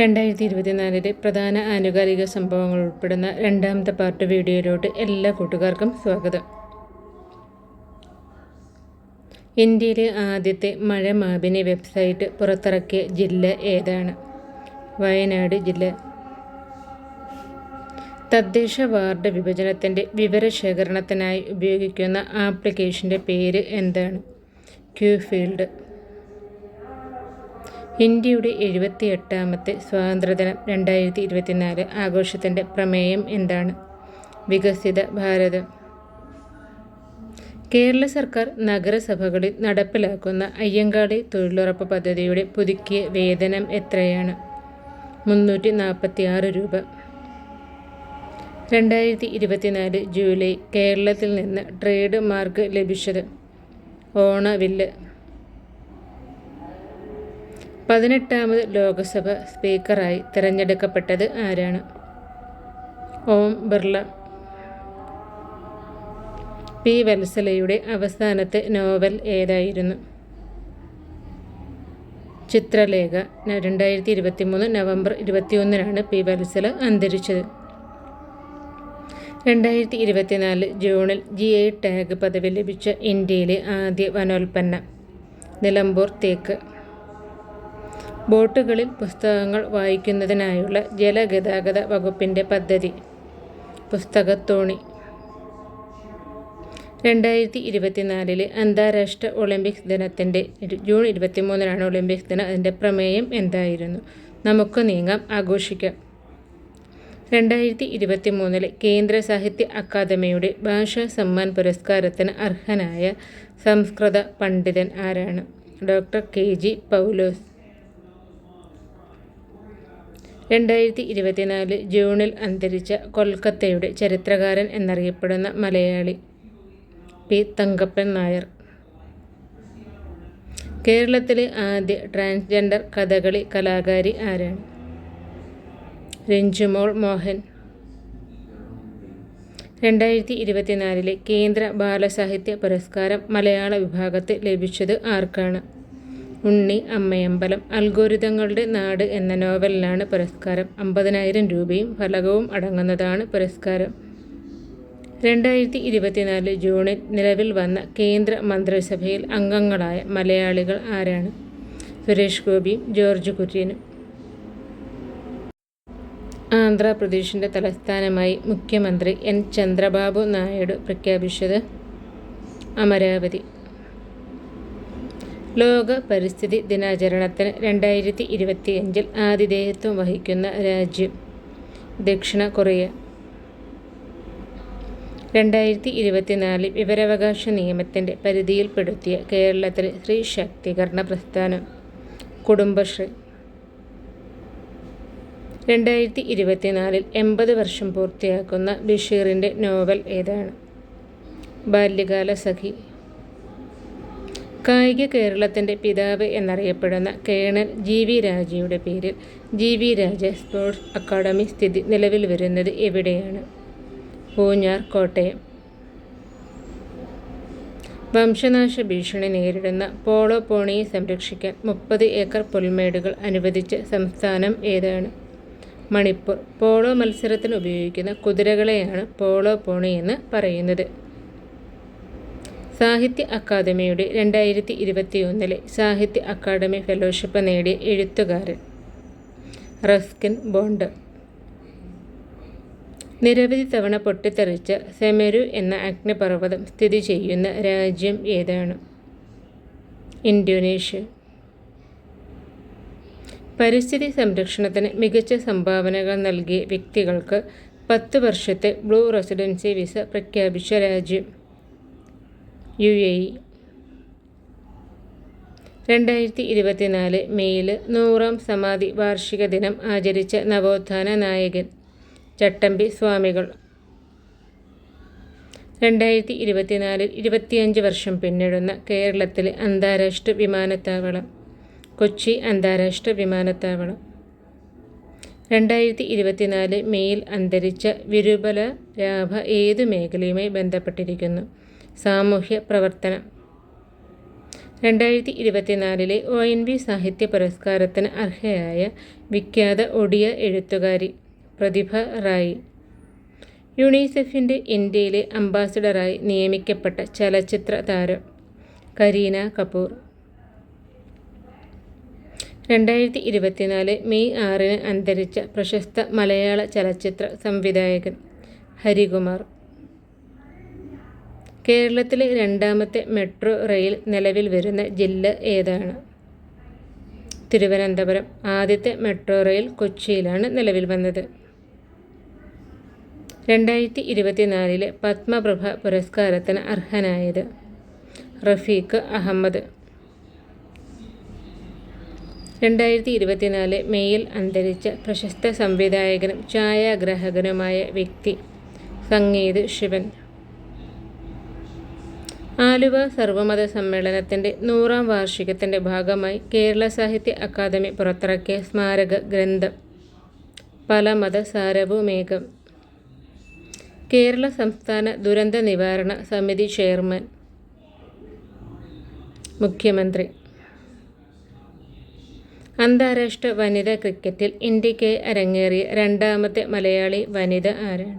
രണ്ടായിരത്തി ഇരുപത്തിനാലിലെ പ്രധാന ആനുകാലിക സംഭവങ്ങൾ ഉൾപ്പെടുന്ന രണ്ടാമത്തെ പാർട്ട് വീഡിയോയിലോട്ട് എല്ലാ കൂട്ടുകാർക്കും സ്വാഗതം. ഇന്ത്യയിലെ ആദ്യത്തെ മഴ മാപിനി വെബ്സൈറ്റ് പുറത്തിറക്കിയ ജില്ല ഏതാണ്? വയനാട് ജില്ല. തദ്ദേശ വാർഡ് വിഭജനത്തിന്റെ വിവരശേഖരണത്തിനായി ഉപയോഗിക്കുന്ന ആപ്ലിക്കേഷന്റെ പേര് എന്താണ്? Q field. ഇന്ത്യയുടെ എഴുപത്തിയെട്ടാമത്തെ സ്വാതന്ത്ര്യദിനം രണ്ടായിരത്തി ഇരുപത്തിനാല് ആഘോഷത്തിന്റെ പ്രമേയം എന്താണ്? വികസിത ഭാരതം. കേരള സർക്കാർ നഗരസഭകളിൽ നടപ്പിലാക്കുന്ന അയ്യങ്കാളി തൊഴിലുറപ്പ് പദ്ധതിയുടെ പുതുക്കിയ വേതനം എത്രയാണ്? മുന്നൂറ്റി നാൽപ്പത്തി ആറ് രൂപ. രണ്ടായിരത്തി ഇരുപത്തിനാല് ജൂലൈ കേരളത്തിൽ നിന്ന് ട്രേഡ് മാർക്ക് ലഭിച്ചത് ഓണവില്ല് പതിനെട്ടാമത് ലോക്സഭ സ്പീക്കറായി തിരഞ്ഞെടുക്കപ്പെട്ടത് ആരാണ്? ഓം ബിർള. പി വത്സലയുടെ അവസാനത്തെ നോവൽ ഏതായിരുന്നു? ചിത്രലേഖ. രണ്ടായിരത്തി ഇരുപത്തി മൂന്ന് നവംബർ ഇരുപത്തിയൊന്നിനാണ് പി വത്സല അന്തരിച്ചത്. രണ്ടായിരത്തി ഇരുപത്തിനാല് ജൂണിൽ ജി ഐ ടാഗ് പദവി ലഭിച്ച ഇന്ത്യയിലെ ആദ്യ വനോൽപ്പന്നം നിലമ്പൂർ തേക്ക്. ബോട്ടുകളിൽ പുസ്തകങ്ങൾ വായിക്കുന്നതിനായുള്ള ജലഗതാഗത വകുപ്പിന്റെ പദ്ധതി. പുസ്തകത്തോണി. രണ്ടായിരത്തി ഇരുപത്തിനാലിലെ അന്താരാഷ്ട്ര ഒളിമ്പിക്സ് ദിനത്തിന്റെ ജൂൺ ഇരുപത്തിമൂന്നിനാണ് ഒളിമ്പിക്സ് ദിനം. അതിന്റെ പ്രമേയം എന്തായിരുന്നു? നമുക്ക് നീങ്ങാം. ആഘോഷിക്കാം. രണ്ടായിരത്തി ഇരുപത്തി മൂന്നിലെ കേന്ദ്ര സാഹിത്യ അക്കാദമിയുടെ ഭാഷാ സമ്മാൻ പുരസ്കാരത്തിന് അർഹനായ സംസ്കൃത പണ്ഡിതൻ ആരാണ്? Doctor K G Paulose. രണ്ടായിരത്തി ഇരുപത്തിനാല് ജൂണിൽ അന്തരിച്ച കൊൽക്കത്തയുടെ ചരിത്രകാരൻ എന്നറിയപ്പെടുന്ന മലയാളി പി തങ്കപ്പൻ നായർ. കേരളത്തിലെ ആദ്യ ട്രാൻസ്ജെൻഡർ കഥകളി കലാകാരി ആരാണ്? രഞ്ജുമോൾ മോഹൻ. രണ്ടായിരത്തി ഇരുപത്തിനാലിലെ കേന്ദ്ര ബാലസാഹിത്യ പുരസ്കാരം മലയാള വിഭാഗത്തിൽ ലഭിച്ചത് ആർക്കാണ്? ഉണ്ണി അമ്മയമ്പലം അൽഗോരിതങ്ങളുടെ നാട് എന്ന നോവലിനാണ് പുരസ്കാരം. അമ്പതിനായിരം രൂപയും ഫലകവും അടങ്ങുന്നതാണ് പുരസ്കാരം. രണ്ടായിരത്തി ഇരുപത്തിനാല് ജൂണിൽ നിലവിൽ വന്ന കേന്ദ്ര മന്ത്രിസഭയിൽ അംഗങ്ങളായ മലയാളികൾ ആരാണ്? സുരേഷ് ഗോപിയും ജോർജ് കുര്യനും. ആന്ധ്രാപ്രദേശിന്റെ തലസ്ഥാനമായി മുഖ്യമന്ത്രി എൻ. ചന്ദ്രബാബു നായിഡു പ്രഖ്യാപിച്ചത് അമരാവതി. ലോക പരിസ്ഥിതി ദിനാചരണത്തിന് രണ്ടായിരത്തി ഇരുപത്തിയഞ്ചിൽ ആതിഥേയത്വം വഹിക്കുന്ന രാജ്യം ദക്ഷിണ കൊറിയ. രണ്ടായിരത്തി ഇരുപത്തിനാലിൽ വിവരാവകാശ നിയമത്തിന്റെ പരിധിയിൽപ്പെടുത്തിയ കേരളത്തിലെ സ്ത്രീ ശാക്തീകരണ പ്രസ്ഥാനം. കുടുംബശ്രീ. രണ്ടായിരത്തി ഇരുപത്തിനാലിൽ എൺപത് വർഷം പൂർത്തിയാക്കുന്ന ബഷീറിന്റെ നോവൽ ഏതാണ്? ബാല്യകാല സഖി കായിക കേരളത്തിന്റെ പിതാവ് എന്നറിയപ്പെടുന്ന കേണൽ ജി വി രാജയുടെ പേരിൽ G V Raja sports academy സ്ഥിതി നിലവിൽ വരുന്നത് എവിടെയാണ്? പൂഞ്ഞാർ കോട്ടയം. വംശനാശ ഭീഷണി നേരിടുന്ന പോളോ പോണിയെ സംരക്ഷിക്കാൻ മുപ്പത് ഏക്കർ പുൽമേടുകൾ അനുവദിച്ച സംസ്ഥാനം ഏതാണ്? മണിപ്പൂർ. പോളോ മത്സരത്തിന് ഉപയോഗിക്കുന്ന കുതിരകളെയാണ് പോളോ പോണി എന്ന് പറയുന്നത്. സാഹിത്യ അക്കാദമിയുടെ രണ്ടായിരത്തി ഇരുപത്തിയൊന്നിലെ സാഹിത്യ അക്കാദമി ഫെലോഷിപ്പ് നേടിയ എഴുത്തുകാരൻ റസ്കിൻ ബോണ്ട്. നിരവധി തവണ പൊട്ടിത്തെറിച്ച സെമെരു എന്ന അഗ്നിപർവതം സ്ഥിതി ചെയ്യുന്ന രാജ്യം ഏതാണ്? ഇന്തോനേഷ്യ പരിസ്ഥിതി സംരക്ഷണത്തിന് മികച്ച സംഭാവനകൾ നൽകിയ വ്യക്തികൾക്ക് പത്ത് വർഷത്തെ ബ്ലൂ റെസിഡൻസി വിസ പ്രഖ്യാപിച്ച രാജ്യം യു എ ഇ. രണ്ടായിരത്തി ഇരുപത്തിനാല് മെയ്യിൽ നൂറാം സമാധി വാർഷിക ദിനം ആചരിച്ച നവോത്ഥാന നായകൻ ചട്ടമ്പി സ്വാമികൾ. രണ്ടായിരത്തി ഇരുപത്തിനാലിൽ ഇരുപത്തിയഞ്ച് വർഷം പിന്നിടുന്ന കേരളത്തിലെ അന്താരാഷ്ട്ര വിമാനത്താവളം കൊച്ചി അന്താരാഷ്ട്ര വിമാനത്താവളം. രണ്ടായിരത്തി ഇരുപത്തിനാല് മെയ്യിൽ അന്തരിച്ച വിരുബല രാഭ ഏതു മേഖലയുമായി ബന്ധപ്പെട്ടിരിക്കുന്നു? സാമൂഹ്യ പ്രവർത്തനം രണ്ടായിരത്തി ഇരുപത്തിനാലിലെ ഒ എൻ വി സാഹിത്യ പുരസ്കാരത്തിന് അർഹയായ വിഖ്യാത ഒഡിയ എഴുത്തുകാരി പ്രതിഭ റായി. യുണിസെഫിന്റെ ഇന്ത്യയിലെ അംബാസിഡറായി നിയമിക്കപ്പെട്ട ചലച്ചിത്ര താരം കരീന കപൂർ. രണ്ടായിരത്തി ഇരുപത്തിനാല് മെയ് ആറിന് അന്തരിച്ച പ്രശസ്ത മലയാള ചലച്ചിത്ര സംവിധായകൻ ഹരികുമാർ. കേരളത്തിലെ രണ്ടാമത്തെ മെട്രോ റെയിൽ നിലവിൽ വരുന്ന ജില്ല ഏതാണ്? തിരുവനന്തപുരം. ആദ്യത്തെ മെട്രോ റെയിൽ കൊച്ചിയിലാണ് നിലവിൽ വന്നത്. രണ്ടായിരത്തി ഇരുപത്തിനാലിലെ പത്മപ്രഭ പുരസ്കാരത്തിന് അർഹനായത് റഫീഖ് അഹമ്മദ്. രണ്ടായിരത്തി ഇരുപത്തിനാല് മെയ്യിൽ അന്തരിച്ച പ്രശസ്ത സംവിധായകനും ഛായാഗ്രാഹകനുമായ വ്യക്തി സംഗീത് ശിവൻ. ആലുവ സർവമത സമ്മേളനത്തിന്റെ നൂറാം വാർഷികത്തിന്റെ ഭാഗമായി കേരള സാഹിത്യ അക്കാദമി പുറത്തിറക്കിയ സ്മാരക ഗ്രന്ഥം പല മതസാരവുമേകം കേരള സംസ്ഥാന ദുരന്ത നിവാരണ സമിതി ചെയർമാൻ മുഖ്യമന്ത്രി. അന്താരാഷ്ട്ര വനിതാ ക്രിക്കറ്റിൽ ഇന്ത്യക്കായി അരങ്ങേറിയ രണ്ടാമത്തെ മലയാളി വനിത ആരാണ്?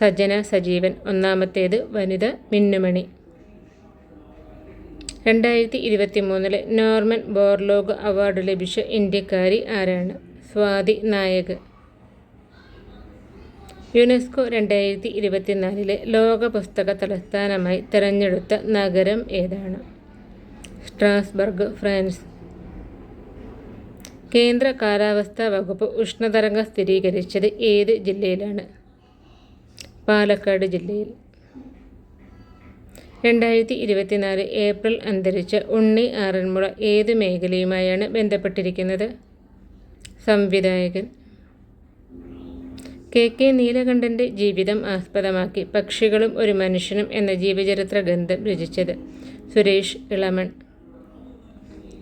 സജന സജീവൻ ഒന്നാമത്തേത് വനിത മിന്നുമണി. രണ്ടായിരത്തി ഇരുപത്തി മൂന്നിലെ നോർമൻ ബോർലോഗ് അവാർഡ് ലഭിച്ച ഇന്ത്യക്കാരി ആരാണ്? സ്വാതി നായക്. യുനെസ്കോ രണ്ടായിരത്തി ഇരുപത്തിനാലിലെ ലോക പുസ്തക തലസ്ഥാനമായി തിരഞ്ഞെടുത്ത നഗരം ഏതാണ്? Strasbourg France. കേന്ദ്ര കാലാവസ്ഥാ വകുപ്പ് ഉഷ്ണതരംഗം സ്ഥിരീകരിച്ചത് ഏത് ജില്ലയിലാണ്? പാലക്കാട് ജില്ലയിൽ. രണ്ടായിരത്തി ഇരുപത്തിനാല് ഏപ്രിൽ അന്തരിച്ച ഉണ്ണി ആറന്മുള ഏത് മേഖലയുമായാണ് ബന്ധപ്പെട്ടിരിക്കുന്നത്? സംവിധായകൻ കെ കെ നീലകണ്ഠന്റെ ജീവിതം ആസ്പദമാക്കി പക്ഷികളും ഒരു മനുഷ്യനും എന്ന ജീവചരിത്ര ഗ്രന്ഥം രചിച്ചത് സുരേഷ് ഇളമൺ.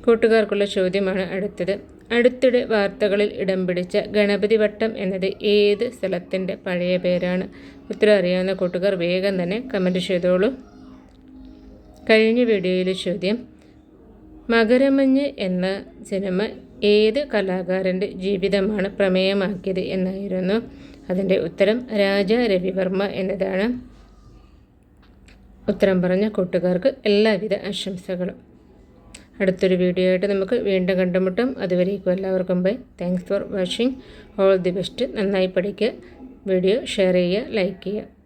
കൂട്ടുകാർക്കുള്ള ചോദ്യമാണ് അടുത്തത്. അടുത്തിടെ വാർത്തകളിൽ ഇടം പിടിച്ച ഗണപതി വട്ടം എന്നത് ഏത് സ്ഥലത്തിന്റെ പഴയ പേരാണ്? ഉത്തരം അറിയാവുന്ന കൂട്ടുകാർ വേഗം തന്നെ കമന്റ് ചെയ്തോളൂ. കഴിഞ്ഞ വീഡിയോയിലെ ചോദ്യം മകരമഞ്ഞ് എന്ന സിനിമ ഏത് കലാകാരന്റെ ജീവിതമാണ് പ്രമേയമാക്കിയത് എന്നായിരുന്നു. അതിന്റെ ഉത്തരം രാജ രവിവർമ്മ എന്നതാണ്. ഉത്തരം പറഞ്ഞ കൂട്ടുകാർക്ക് എല്ലാവിധ ആശംസകളും. അടുത്തൊരു വീഡിയോ ആയിട്ട് നമുക്ക് വീണ്ടും കണ്ടുമുട്ടും. അതുവരേക്കും എല്ലാവർക്കും bye thanks for watching all the best നന്നായി പഠിക്കുക. വീഡിയോ ഷെയർ ചെയ്യുക ലൈക്ക് ചെയ്യുക.